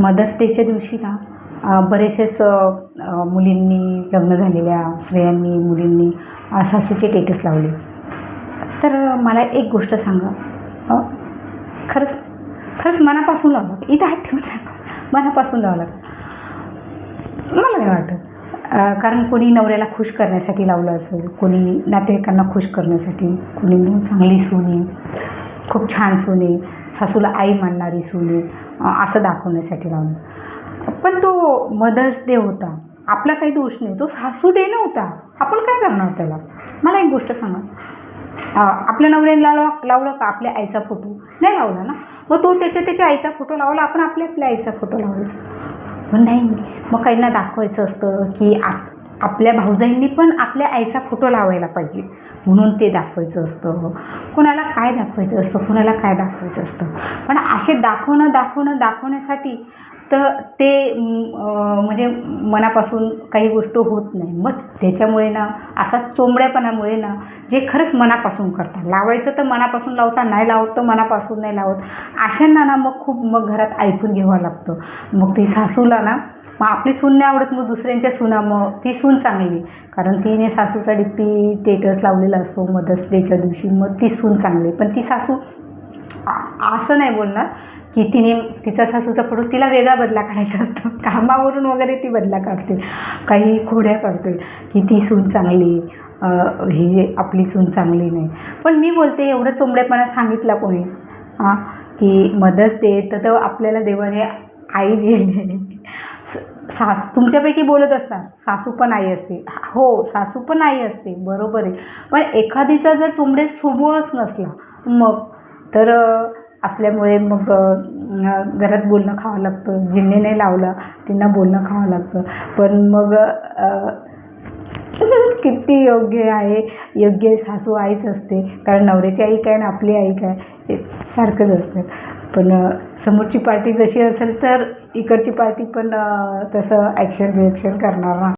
Mother's डेच्या दिवशी ना बरेचसेच मुलींनी लग्न झालेल्या स्त्रियांनी मुलींनी सासूचे टेटस लावले. तर मला एक गोष्ट सांगा. खरंच खरंच मनापासून लावलं इथं हात ठेवून सांगा. मनापासून लावलं मला नाही वाटत. कारण कोणी नवऱ्याला खुश करण्यासाठी लावलं असेल कोणी नातेवाईकांना खुश करण्यासाठी कोणी चांगली सून खूप छान सून सासूला आई मानणारी सून असं दाखवण्यासाठी लावलं. पण तो मदर्स डे होता. आपला काही दोष नाही. तो सासू डे नव्हता. आपण काय करणार त्याला? मला एक गोष्ट सांगा. आपल्या नवऱ्याने लावला लावलं का आपल्या आईचा फोटो? नाही लावला ना? मग तो त्याच्या त्याच्या आईचा फोटो लावला. आपण आपल्या आपल्या आईचा फोटो लावायचा पण नाही. मग काहींना दाखवायचं असतं की आप आपल्या भाऊजाईंनी पण आपल्या आईचा फोटो लावायला पाहिजे. म्हणून ते दाखवायचं असतं. कोणाला काय दाखवायचं असतं? कोणाला काय दाखवायचं असतं? पण असे दाखवणं दाखवणं दाखवण्यासाठी तर ते म्हणजे मनापासून काही गोष्ट होत नाही. मग त्याच्यामुळे ना असा चोंबड्यापणामुळे ना जे खरंच मनापासून करतात. लावायचं तर मनापासून लावता नाही लावत तर मनापासून नाही लावत. अशांना ना मग खूप मग घरात ऐकून घ्यावं लागतं. मग ती सासूला ना मग आपली सून नाही आवडत मग दुसऱ्यांच्या सुना मग ती सून चांगली. कारण तिने सासूचा डिप्पी टेटस लावलेला असतो मदर्स डेच्या दिवशी मग ती सून चांगली. पण ती सासू असं नाही बोलणार की तिने तिचा सासूचा फोटो तिला वेगळा बदला काढायचा असतो. कामावरून वगैरे ती बदला काढते. काही खोड्या काढते की ती सून चांगली ही आपली सून चांगली नाही. पण मी बोलते एवढं चोंबडेपणा सांगितला कोणी? हां? की मदर्स डे तर तो आपल्याला देवाने आई दिली. सास तुमच्यापैकी बोलत असतात सासू पण आई असते. हो सासू पण आई असते बरोबर आहे. पण एखादीचा जर चोंबडे स्वभावच नसला मग तर असल्यामुळे मग घरात बोलणं खावं लागतं. जिन्ने नाही लावला त्यांना बोलणं खावं लागतं. पण मग किती योग्य आहे योग्य सासू आईच असते. कारण नवऱ्याची आई काय आणि आपली आई काय सारखंच असतं. पण समोरची पार्टी जशी असेल तर इकडची पार्टी पण तसं ॲक्शन रिॲक्शन करणार ना.